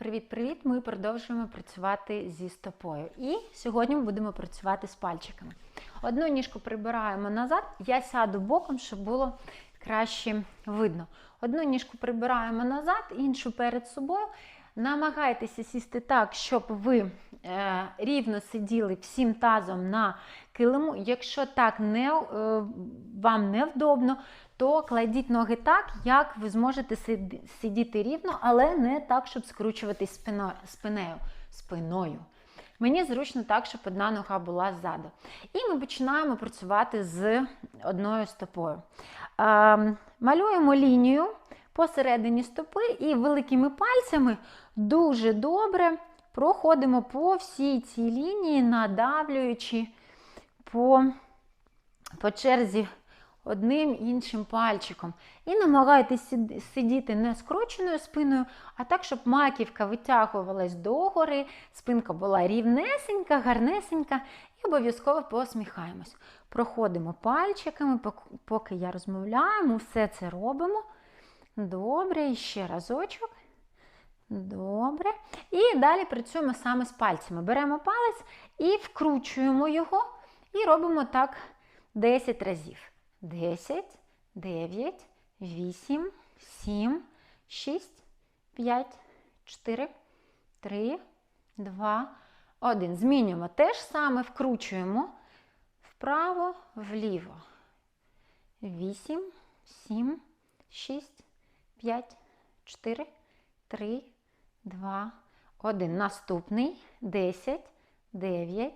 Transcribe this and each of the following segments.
Привіт-привіт! Ми продовжуємо працювати зі стопою. І сьогодні ми будемо працювати з пальчиками. Одну ніжку прибираємо назад, я сяду боком, щоб було краще видно. Одну ніжку прибираємо назад, іншу перед собою. Намагайтеся сісти так, щоб ви е, рівно сиділи всім тазом на килиму. Якщо так не, е, вам невдобно, то кладіть ноги так, як ви зможете сидіти рівно, але не так, щоб скручуватись спиною. спиною. спиною. Мені зручно так, щоб одна нога була ззаду. І ми починаємо працювати з одною стопою. Ем, малюємо лінію посередині стопи і великими пальцями дуже добре проходимо по всій цій лінії, надавлюючи по, по черзі одним іншим пальчиком. І намагайтесь сидіти не скрученою спиною, а так, щоб маківка витягувалась догори, спинка була рівнесенька, гарнесенька, і обов'язково посміхаємось. Проходимо пальчиками, поки я розмовляю, все це робимо. Добре, і ще разочок. Добре. І далі працюємо саме з пальцями. Беремо палець і вкручуємо його, і робимо так 10 разів. 10, 9, 8, 7, 6, 5, 4, 3, 2, 1. Змінюємо. Те ж саме вкручуємо вправо, вліво. 8, 7, 6, 5, 4, 3, 2, 1. Наступний 10, 9,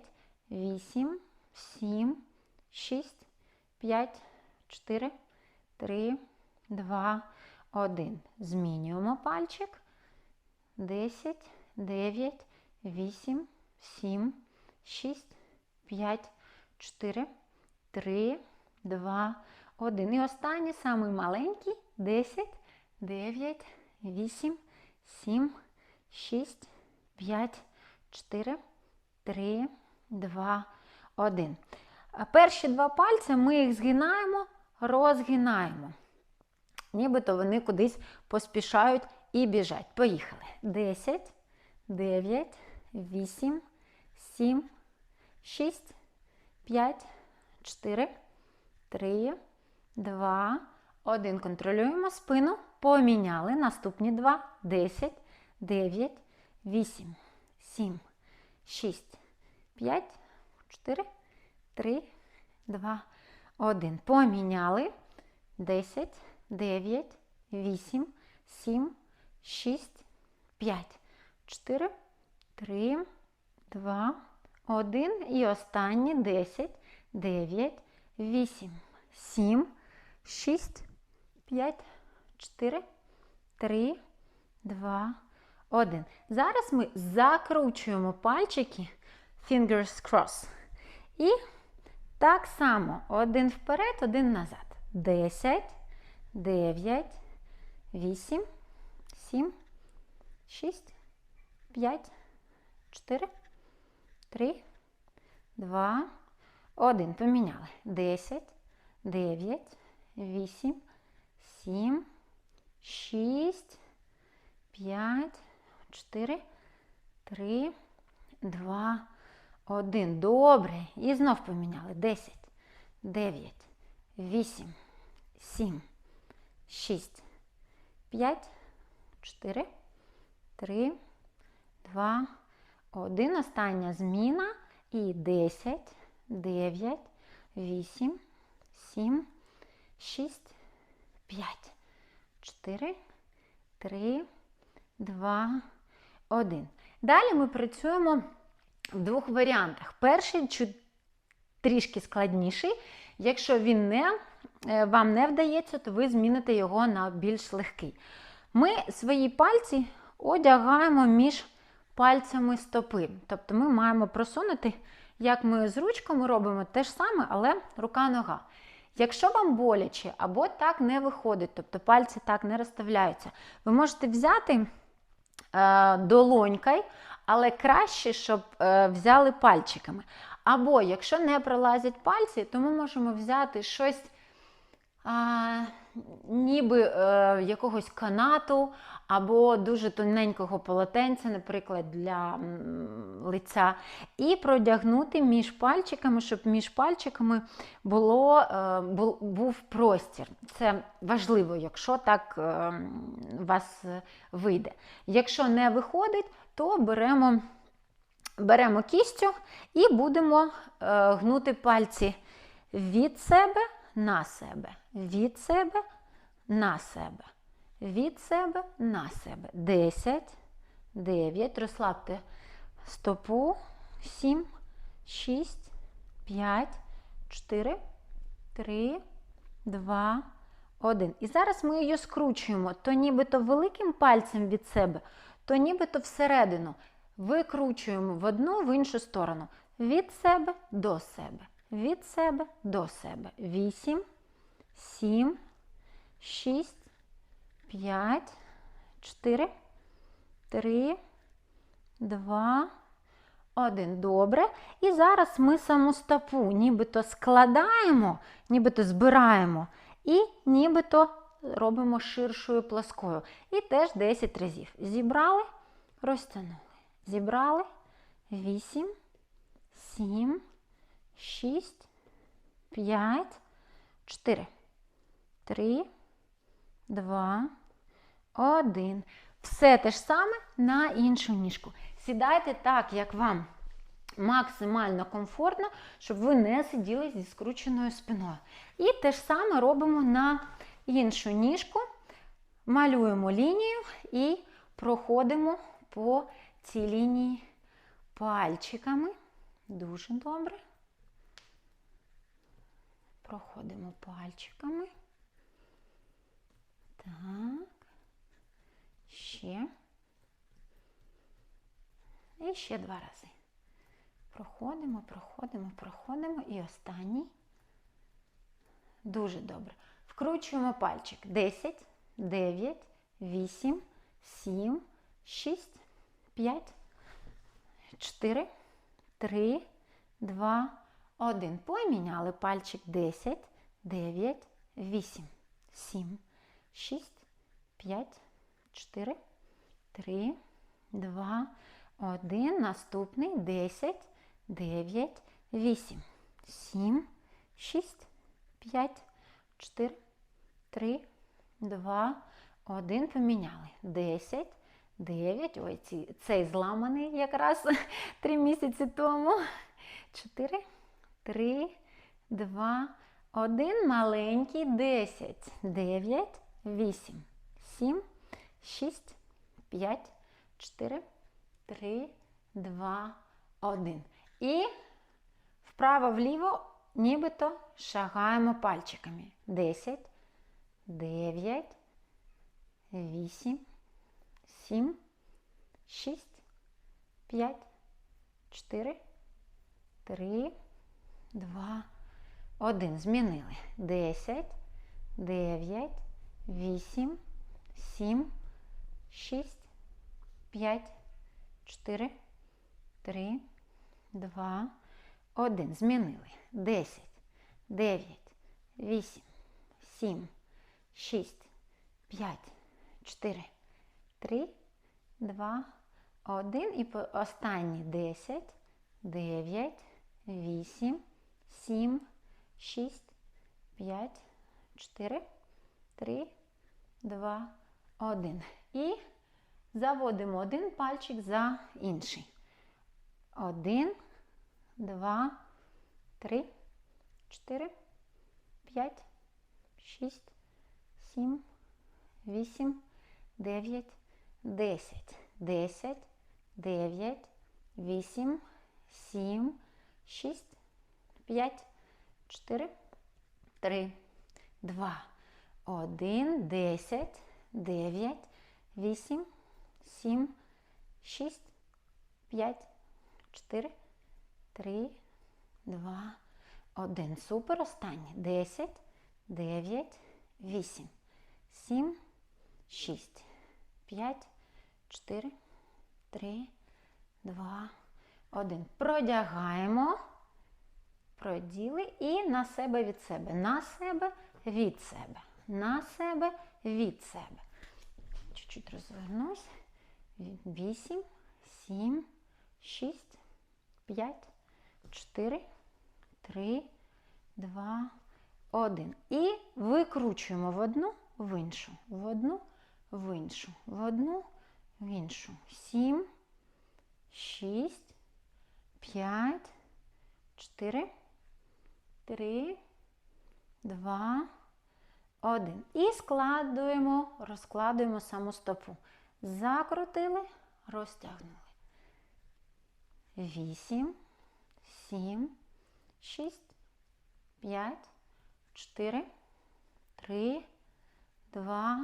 8, 7, 6, 5, 4, 3, 2, 1. Змінюємо пальчик. 10, 9, 8, 7, 6, 5, 4, 3, 2, 1. І останній, самий маленький. 10, 9, 8, 7, 6, 5, 4, 3, 2, 1. Перші два пальці ми їх згинаємо, розгинаємо. Нібито вони кудись поспішають і біжать. Поїхали. 10, 9, 8, 7, 6, 5, 4, 3, 2, 1. Контролюємо спину. Поміняли. Наступні два. 10, 9, 8, 7, 6, 5, 4, 3, 2, 1. Поміняли. 10, 9, 8, 7, 6, 5, 4, 3, 2, 1. І останні 10, 9, 8, 7, 6, 5, 4, 3, 2, 1. Зараз ми закручуємо пальчики fingers cross. І так само один вперед, один назад. 10, 9, 8, 7, 6, 5, 4, 3, 2, 1. Поміняли. 10, 9, 8, 7, 6, 5, 4, 3, 2, 1. Добре. І знов поміняли. 10, 9, 8, 7, 6, 5, 4, 3, 2, 1. Остання зміна. І 10, 9, 8, 7, 6, 5, 4, 3, 2, 1. Далі ми працюємо в двох варіантах. Перший трішки складніший. Якщо він не, е, вам не вдається, то ви зміните його на більш легкий. Ми свої пальці одягаємо між пальцями стопи. Тобто ми маємо просунути, як ми з ручками робимо те ж саме, але рука-нога. Якщо вам боляче або так не виходить, тобто пальці так не розставляються, ви можете взяти е, долонькою, але краще, щоб е, взяли пальчиками. Або якщо не пролазять пальці, то ми можемо взяти щось а, ніби е, якогось канату або дуже тоненького полотенця, наприклад, для лиця, і продягнути між пальчиками, щоб між пальчиками було, е, був простір. Це важливо, якщо так е, у вас вийде. Якщо не виходить, то беремо. Беремо кістю і будемо е, гнути пальці від себе на себе, від себе на себе, від себе на себе. 10, 9. Розслабте стопу. 7, 6, 5, 4, 3, 2, 1. І зараз ми її скручуємо то нібито великим пальцем від себе, то нібито всередину. Викручуємо в одну в іншу сторону. Від себе до себе. Від себе до себе. 8, 7, 6, 5, 4, 3, 2, 1. Добре. І зараз ми саму стопу нібито складаємо, нібито збираємо і нібито робимо ширшою плоскою. І теж 10 разів. Зібрали, розтягнули. Зібрали 8, 7, 6, 5, 4, 3, 2, 1. Все те ж саме на іншу ніжку. Сідайте так, як вам максимально комфортно, щоб ви не сиділи зі скрученою спиною. І те ж саме робимо на іншу ніжку, малюємо лінію і проходимо по цій лінії пальчиками. Дуже добре. Проходимо пальчиками. Так. Ще. І ще два рази. Проходимо, проходимо, проходимо. І останній. Дуже добре. Вкручуємо пальчик. 10, 9, 8, 7, 6, 5, 4, 3, 2, 1. Поміняли пальчик 10, 9, 8, 7, 6, 5, 4, 3, 2, 1. Наступний 10, 9, 8, 7, 6, 5, 4, 3, 2, 1. Поміняли. 10, 9. Ой, цей зламаний якраз 3 місяці тому. 4, 3, 2, 1. Маленький. 10, 9, 8, 7, 6, 5, 4, 3, 2, 1. І вправо-вліво нібито шагаємо пальчиками. 10, 9, 8, 7, 6, 5, 4, 3, 2, 1. Змінили. 10, 9, 8, 7, 6, 5, 4, 3, 2, 1. Змінили. 10, 9, 8, 7, 6, 5, 4, 3, 2, 1. І останні 10, 9, 8, 7, 6, 5, 4, 3, 2, 1. І заводимо один пальчик за інший. Один, два, три, чотири, п'ять, шість, сім, вісім, дев'ять, десять. Десять, дев'ять, вісім, сім, шість, п'ять, чотири, три, два, один, десять, дев'ять, вісім, сім, шість, п'ять, чотири, три, два, один. Супер. Останнє. Десять, дев'ять, вісім, сім, шість, п'ять, чотири, три, два, один. Продягаємо, проділи і на себе від себе. На себе від себе. На себе від себе. Чуть-чуть розвернусь. Вісім, сім, шість, п'ять, чотири, три, два, один. І викручуємо в одну, в іншу, в одну, в іншу, в одну, в іншу. Сім, шість, п'ять, чотири, три, два, один. І складуємо, розкладуємо саму стопу. Закрутили, розтягнули. Вісім, сім, шість, п'ять, чотири, три, два,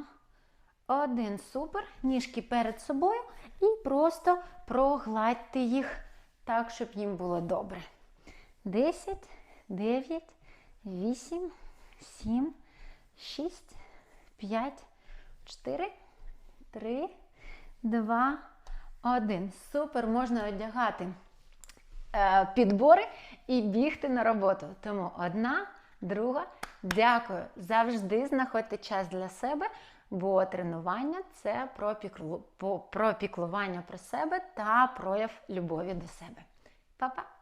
один. Супер. Ніжки перед собою і просто прогладьте їх так, щоб їм було добре. Десять, дев'ять, вісім, сім, шість, п'ять, чотири, три, два, один. Супер, можна одягати е, підбори і бігти на роботу. Тому одна, друга. Дякую. Завжди знаходьте час для себе, бо тренування це про, піклу, про піклування про себе та прояв любові до себе. Па-па!